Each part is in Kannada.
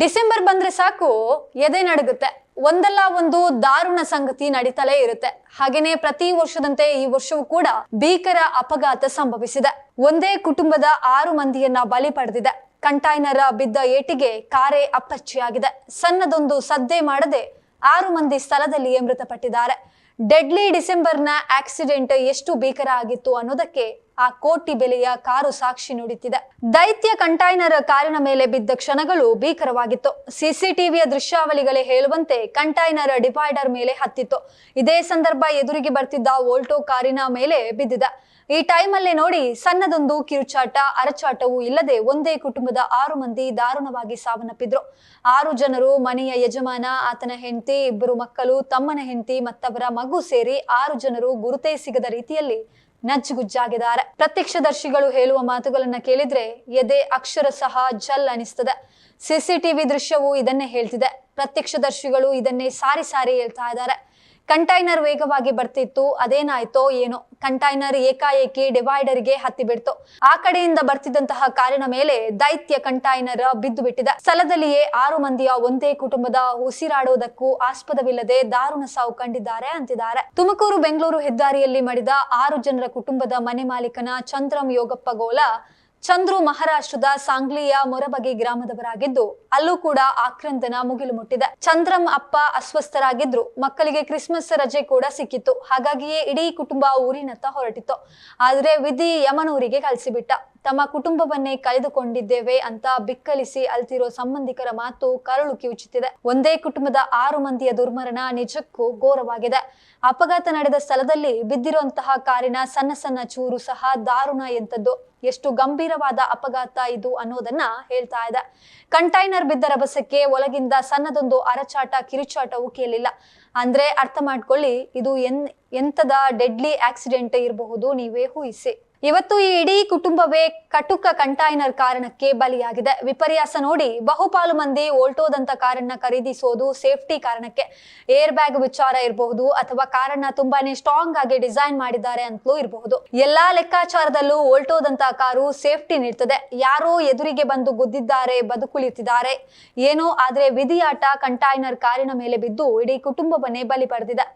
ಡಿಸೆಂಬರ್ ಬಂದ್ರೆ ಸಾಕು, ಎದೆ ನಡುಗುತ್ತೆ. ಒಂದಲ್ಲ ಒಂದು ದಾರುಣ ಸಂಗತಿ ನಡೀತಲೇ ಇರುತ್ತೆ. ಹಾಗೇನೆ ಪ್ರತಿ ವರ್ಷದಂತೆ ಈ ವರ್ಷವೂ ಕೂಡ ಭೀಕರ ಅಪಘಾತ ಸಂಭವಿಸಿದೆ. ಒಂದೇ ಕುಟುಂಬದ ಆರು ಮಂದಿಯನ್ನ ಬಲಿ ಪಡೆದಿದೆ. ಕಂಟೈನರ್ ಬಿದ್ದ ಏಟಿಗೆ ಕಾರೇ ಅಪ್ಪಚ್ಚಿಯಾಗಿದೆ ಸಣ್ಣದೊಂದು ಸದ್ದೆ ಮಾಡದೆ ಆರು ಮಂದಿ ಸ್ಥಳದಲ್ಲಿಯೇ ಮೃತಪಟ್ಟಿದ್ದಾರೆ. ಡೆಡ್ಲಿ ಡಿಸೆಂಬರ್ನ ಆಕ್ಸಿಡೆಂಟ್ ಎಷ್ಟು ಭೀಕರ ಆಗಿತ್ತು ಅನ್ನೋದಕ್ಕೆ ಆ ಕೋಟಿ ಬೆಲೆಯ ಕಾರು ಸಾಕ್ಷಿ ನುಡಿತಿದೆ ದೈತ್ಯ ಕಂಟೈನರ್ ಕಾರಿನ ಮೇಲೆ ಬಿದ್ದ ಕ್ಷಣಗಳು ಭೀಕರವಾಗಿತ್ತು. ಸಿಸಿಟಿವಿಯ ದೃಶ್ಯಾವಳಿಗಳೇ ಹೇಳುವಂತೆ ಕಂಟೈನರ್ ಡಿವೈಡರ್ ಮೇಲೆ ಹತ್ತಿತ್ತು. ಇದೇ ಸಂದರ್ಭ ಎದುರಿಗೆ ಬರ್ತಿದ್ದ ವೋಲ್ಟೋ ಕಾರಿನ ಮೇಲೆ ಬಿದ್ದಿದೆ. ಈ ಟೈಮಲ್ಲೇ ನೋಡಿ ಸಣ್ಣದೊಂದು ಕಿರುಚಾಟ, ಅರಚಾಟವೂ ಇಲ್ಲದೆ ಒಂದೇ ಕುಟುಂಬದ ಆರು ಮಂದಿ ದಾರುಣವಾಗಿ ಸಾವನ್ನಪ್ಪಿದ್ರು. ಆರು ಜನರು, ಮನೆಯ ಯಜಮಾನ, ಆತನ ಹೆಂಡತಿ, ಇಬ್ಬರು ಮಕ್ಕಳು, ತಮ್ಮನ ಹೆಂಡತಿ ಮತ್ತವರ ಮಗು ಸೇರಿ ಆರು ಜನರು ಗುರುತೇ ಸಿಗದ ರೀತಿಯಲ್ಲಿ ನಜ್ಜುಗುಜ್ಜಾಗಿದ್ದಾರೆ ಪ್ರತ್ಯಕ್ಷದರ್ಶಿಗಳು ಹೇಳುವ ಮಾತುಗಳನ್ನ ಕೇಳಿದ್ರೆ ಎದೆ, ಅಕ್ಷರ ಸಹ ಜಲ್ ಅನಿಸ್ತದೆ. ಸಿಸಿಟಿವಿ ದೃಶ್ಯವು ಇದನ್ನೇ ಹೇಳ್ತಿದೆ. ಪ್ರತ್ಯಕ್ಷದರ್ಶಿಗಳು ಇದನ್ನೇ ಸಾರಿ ಸಾರಿ ಹೇಳ್ತಾ ಇದ್ದಾರೆ. ಕಂಟೈನರ್ ವೇಗವಾಗಿ ಬರ್ತಿತ್ತು, ಅದೇನಾಯ್ತೋ ಏನೋ, ಕಂಟೈನರ್ ಏಕಾಏಕಿ ಡಿವೈಡರ್ಗೆ ಹತ್ತಿ ಬಿಡ್ತು. ಆ ಕಡೆಯಿಂದ ಬರ್ತಿದ್ದಂತಹ ಕಾರಿನ ಮೇಲೆ ದೈತ್ಯ ಕಂಟೈನರ್ ಬಿದ್ದು ಬಿಟ್ಟಿದೆ. ಸ್ಥಳದಲ್ಲಿಯೇ ಆರು ಮಂದಿಯ ಒಂದೇ ಕುಟುಂಬದ ಉಸಿರಾಡುವುದಕ್ಕೂ ಆಸ್ಪದವಿಲ್ಲದೆ ದಾರುಣ ಸಾವು ಕಂಡಿದ್ದಾರೆ ಅಂತಿದ್ದಾರೆ. ತುಮಕೂರು ಬೆಂಗಳೂರು ಹೆದ್ದಾರಿಯಲ್ಲಿ ಮಡಿದ ಆರು ಜನರ ಕುಟುಂಬದ ಮನೆ ಮಾಲೀಕನ ಚಂದ್ರಂ ಯೋಗಪ್ಪ ಗೋಲ ಚಂದ್ರು ಮಹಾರಾಷ್ಟ್ರದ ಸಾಂಗ್ಲಿಯ ಮೊರಬಗೆ ಗ್ರಾಮದವರಾಗಿದ್ದು, ಅಲ್ಲೂ ಕೂಡ ಆಕ್ರಂದನ ಮುಗಿಲು ಮುಟ್ಟಿದೆ ಚಂದ್ರಂ ಅಪ್ಪ ಅಸ್ವಸ್ಥರಾಗಿದ್ರು. ಮಕ್ಕಳಿಗೆ ಕ್ರಿಸ್ಮಸ್ ರಜೆ ಕೂಡ ಸಿಕ್ಕಿತ್ತು. ಹಾಗಾಗಿಯೇ ಇಡೀ ಕುಟುಂಬ ಊರಿನತ್ತ ಹೊರಟಿತ್ತು. ಆದ್ರೆ ವಿಧಿ ಯಮನೂರಿಗೆ ಕಳಿಸಿಬಿಟ್ಟ. ತಮ್ಮ ಕುಟುಂಬವನ್ನೇ ಕಳೆದುಕೊಂಡಿದ್ದೇವೆ ಅಂತ ಬಿಕ್ಕಲಿಸಿ ಅಲ್ತಿರೋ ಸಂಬಂಧಿಕರ ಮಾತು ಕರಳು ಕಿವುಚುತ್ತಿದೆ. ಒಂದೇ ಕುಟುಂಬದ ಆರು ಮಂದಿಯ ದುರ್ಮರಣ ನಿಜಕ್ಕೂ ಘೋರವಾಗಿದೆ. ಅಪಘಾತ ನಡೆದ ಸ್ಥಳದಲ್ಲಿ ಬಿದ್ದಿರುವಂತಹ ಕಾರಿನ ಸಣ್ಣ ಸಣ್ಣ ಚೂರು ಸಹ ದಾರುಣ ಎಂತದ್ದು ಎಷ್ಟು ಗಂಭೀರವಾದ ಅಪಘಾತ ಇದು ಅನ್ನೋದನ್ನ ಹೇಳ್ತಾ ಇದೆ. ಕಂಟೈನರ್ ಬಿದ್ದ ರಭಸಕ್ಕೆ ಒಳಗಿಂದ ಸಣ್ಣದೊಂದು ಅರಚಾಟ, ಕಿರುಚಾಟವೂ ಕೇಳಿಲ್ಲ. ಅಂದ್ರೆ ಅರ್ಥ ಮಾಡ್ಕೊಳ್ಳಿ, ಇದು ಎನ್ ಎಂತದ ಡೆಡ್ಲಿ ಆಕ್ಸಿಡೆಂಟ್ ಇರಬಹುದು, ನೀವೇ ಊಹಿಸಿ. ಇವತ್ತು ಈ ಇಡೀ ಕುಟುಂಬವೇ ಕಟುಕ ಕಂಟೈನರ್ ಕಾರಣಕ್ಕೆ ಬಲಿಯಾಗಿದೆ. ವಿಪರ್ಯಾಸ ನೋಡಿ ಬಹುಪಾಲು ಮಂದಿ ಓಲ್ಟೋದಂತ ಕಾರನ್ನ ಖರೀದಿಸೋದು ಸೇಫ್ಟಿ ಕಾರಣಕ್ಕೆ ಏರ್ ಬ್ಯಾಗ್ ವಿಚಾರ ಇರಬಹುದು ಅಥವಾ ಕಾರನ್ನ ತುಂಬಾನೇ ಸ್ಟ್ರಾಂಗ್ ಆಗಿ ಡಿಸೈನ್ ಮಾಡಿದ್ದಾರೆ ಅಂತಲೂ ಇರಬಹುದು. ಎಲ್ಲಾ ಲೆಕ್ಕಾಚಾರದಲ್ಲೂ ಓಲ್ಟೋದಂತ ಕಾರು ಸೇಫ್ಟಿ ನೀಡ್ತದೆ. ಯಾರೋ ಎದುರಿಗೆ ಬಂದು ಗುದ್ದಿದ್ದಾರೆ, ಬದುಕುಳಿಯುತ್ತಿದ್ದಾರೆ. ಏನೋ ಆದ್ರೆ ವಿಧಿಯಾಟ ಕಂಟೈನರ್ ಕಾರಿನ ಮೇಲೆ ಬಿದ್ದು ಇಡೀ ಕುಟುಂಬವನ್ನೇ ಬಲಿ ಪಡೆದಿದೆ.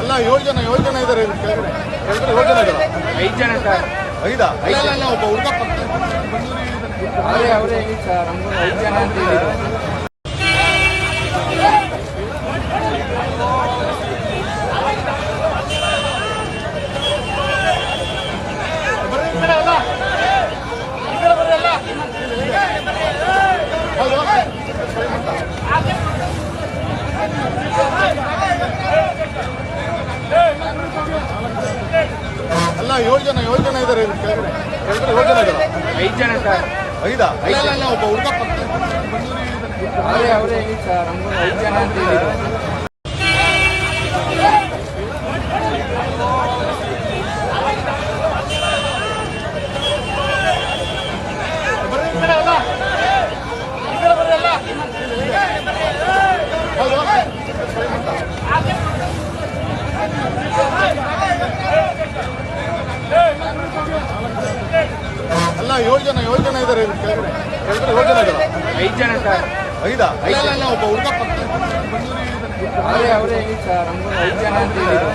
ಅಲ್ಲ ಏಳು ಜನ ಏಳು ಜನ ಇದ್ದಾರೆ ಕೆಳಗಡೆ. ಕೆಳಗಡೆ ಏಳು ಜನ ಇದ್ದಾರೆ ಐದು ಜನ ಸರ್. ಐದಾ? ಇಲ್ಲ ಒಬ್ಬ ಹುಡುಗ ಪಕ್ಕ ಅವರೇ ಅವರೇ ಹೇಳಿ ಸರ್ ನಮ್ಗೆ ಐದು ಜನ ಅಂತ ಹೇಳಿದ್ರು ಅಲ್ಲ ಏಳು ಜನ ಏಳು ಜನ ಇದ್ದಾರೆ ಕೆಳಗಡೆ ಕೆಳಗಡೆ ಏಳು ಜನ ಇದ್ದಾರೆ ಐದು ಜನ ಸರ್. ಐದಾ? ಇಲ್ಲ ಇಲ್ಲ ಒಬ್ಬ ಹುಡುಗ ಪಕ್ಕ ಅವರೇ ಅವರೇ ಐದು ಜನ ಅಂತ ಹೇಳಿದ್ರು ಅಲ್ಲ ಏಳು ಜನ ಏಳು ಜನ ಇದ್ದಾರೆ ಇಲ್ಲಿ ಕೆಳಗಡೆ ಕೆಳಗಡೆ ಏಳು ಜನ ಇದ್ದಾರೆ ಐದು ಜನ ಸರ್. ಐದಾ ಐದು? ಒಬ್ಬ ಹುಡುಗ ಪಕ್ಕ ಅವರೇ ಐದು ಜನ ಅಂತ ಹೇಳಿದ್ರು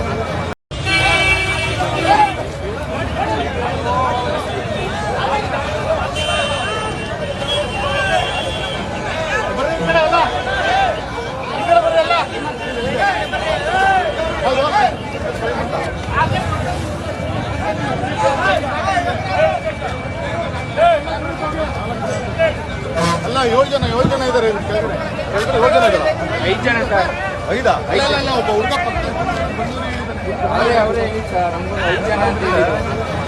ಅಲ್ಲ ಏಳು ಜನ ಏಳು ಜನ ಇದ್ದಾರೆ ಕೆಳಗಡೆ. ಕೆಳಗಡೆ ಏಳು ಜನ ಇದ್ದಾರೆ ಐದು ಜನ ಸರ್. ಐದಾ? ಇಲ್ಲ ಇಲ್ಲ ಒಬ್ಬ ಹುಡುಗ ಪಕ್ಕ ಅವರೇ ಅವರೇ ಹೇಳಿ ಸರ್ ನಮ್ಗೆ ಐದು ಜನ ಅಂತ ಹೇಳಿದ್ರು.